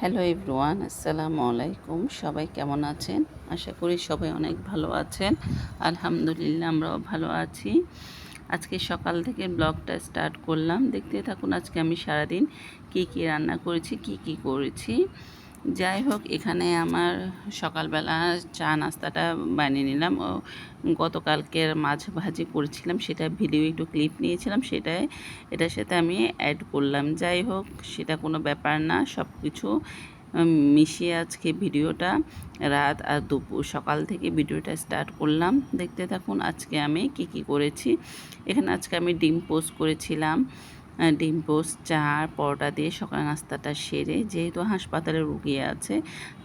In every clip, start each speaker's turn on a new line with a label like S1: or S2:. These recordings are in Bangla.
S1: হ্যালো এভরিওয়ান আসসালামু আলাইকুম সবাই কেমন আছেন? আশা করি সবাই অনেক ভালো আছেন। আলহামদুলিল্লাহ, আমরাও ভালো আছি। আজকে সকাল থেকে ব্লগটা স্টার্ট করলাম। দেখতে থাকুন আজকে আমি সারাদিন কি কি রান্না করেছি, কি কি করেছি। যাই হোক, এখানে আমার সকালবেলা চা নাস্তাটা বানিয়ে নিলাম। ও, গতকালকের মাছ ভাজি করেছিলাম সেটা ভিডিও একটু ক্লিপ নিয়েছিলাম সেটাই এটার সাথে আমি অ্যাড করলাম। যাই হোক, সেটা কোনো ব্যাপার না সব কিছু মিশিয়ে আজকে ভিডিওটা রাত আর দুপুর, সকাল থেকে ভিডিওটা স্টার্ট করলাম। দেখতে থাকুন আজকে আমি কি কি করেছি। এখানে আজকে আমি ডিম পোস্ট করেছিলাম ডিম পোস্ট চা, পরোটা দিয়ে সকাল নাস্তাটা সেরে যেহেতু হাসপাতালে রুগী আছে,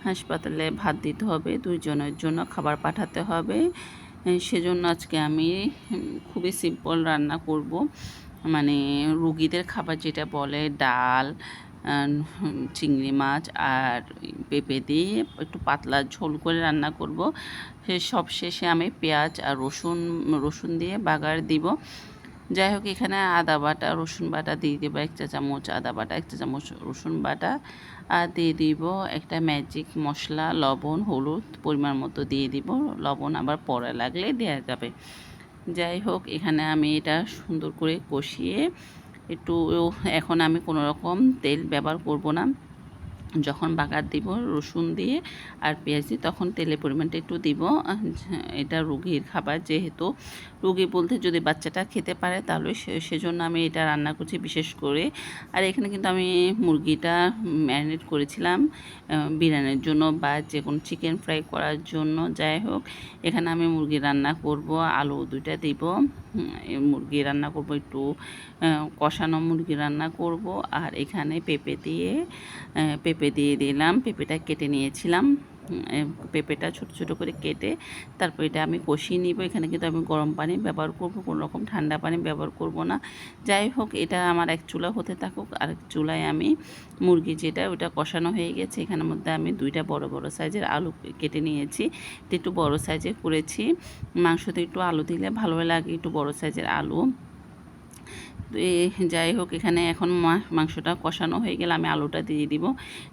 S1: হাসপাতালে ভাত দিতে হবে, দুইজনের জন্য খাবার পাঠাতে হবে। সেজন্য আজকে আমি খুবই সিম্পল রান্না করব। মানে রুগীদের খাবার যেটা বলে, ডাল চিংড়ি মাছ আর পেঁপে দিয়ে একটু পাতলা ঝোল করে রান্না করব। সব শেষে আমি পেঁয়াজ আর রসুন রসুন দিয়ে বাগার দিব। যাই হোক এখানে আদা বাটা, রসুন বাটা দিয়ে দেবো, এক চা চামচ আদা বাটা, এক চা চামচ রসুন বাটা। আর দিয়ে দিব একটা ম্যাজিক মশলা, লবণ, হলুদ পরিমাণ মতো দিয়ে দিব। লবণ আবার পরে লাগলে দেওয়া যাবে। যাই হোক এখানে আমি এটা সুন্দর করে কষিয়ে একটু, এখন আমি কোনো রকম তেল ব্যবহার করব না। যখন বাগার দিব, রসুন দিয়ে আর পেঁয়াজ দিয়ে, তখন তেলের পরিমাণটা একটু দিব। এটা রুগীর খাবার যেহেতু। রুগী বলতে যদি বাচ্চাটা খেতে পারে তাহলে সেজন্য আমি এটা রান্না করছি বিশেষ করে। আর এখানে কিন্তু আমি মুরগিটা ম্যারিনেট করেছিলাম বিরিয়ানির জন্য বা যে কোনো চিকেন ফ্রাই করার জন্য। যাই হোক, এখানে আমি মুরগি রান্না করব, আলু দুইটা দিব। মুরগি রান্না করব একটু কষানো মুরগি রান্না করব। আর এখানে পেঁপে দিয়ে পেঁপে দিয়ে দিলাম, পেঁপেটা কেটে নিয়েছিলাম। পেঁপেটা ছোট ছোট করে কেটে তারপর এটা আমি কষিয়ে নিব। এখানে কিন্তু আমি গরম পানি ব্যবহার করব, কোনো রকম ঠান্ডা পানি ব্যবহার করব না। যাই হোক, এটা আমার এক চুলা হতে থাকুক, আর এক চুলায় আমি মুরগি যেটা ওটা কষানো হয়ে গেছে। এখানের মধ্যে আমি দুইটা বড় বড় সাইজের আলু কেটে নিয়েছি। একটু বড় সাইজের করেছি। মাংসতে একটু আলু দিলে ভালো লাগে, একটু বড় সাইজের আলু। যাই হোক, এখানে এখন মাংসটা কষানো হয়ে গেলে আমি আলুটা দিয়ে দিব।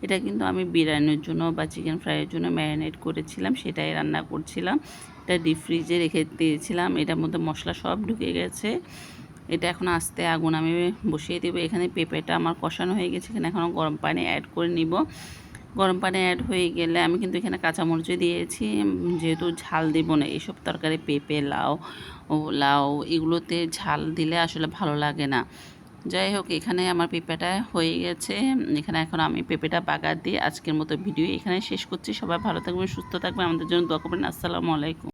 S1: এটা কিন্তু আমি বিরিয়ানির জন্য বা চিকেন ফ্রাইয়ের জন্য ম্যারিনেট করেছিলাম, সেটাই রান্না করছিলাম। এটা ডিপ ফ্রিজে রেখে দিয়েছিলাম, এটার মধ্যে মশলা সব ঢুকে গেছে। এটা এখন আস্তে আগুন আমি বসিয়ে দেবো। এখানে পেঁপেটা আমার কষানো হয়ে গেছে, এখানে এখন গরম পানি অ্যাড করে নিব। গরম পানি অ্যাড হয়ে গেলে আমি কিন্তু এখানে কাঁচামরিচ দিয়েছি যেহেতু ঝাল দেবো না, এসব তরকারি পেঁপে, লাউ লাউ এগুলোতে ঝাল দিলে আসলে ভালো লাগে না। যাই হোক, এখানে আমার পেঁপেটা হয়ে গেছে, এখানে এখন আমি পেঁপেটা বাগার দিয়ে আজকের মতো ভিডিও এখানে শেষ করছি। সবাই ভালো থাকবেন, সুস্থ থাকবেন, আমাদের জন্য দোয়া করবেন। আসসালামু আলাইকুম।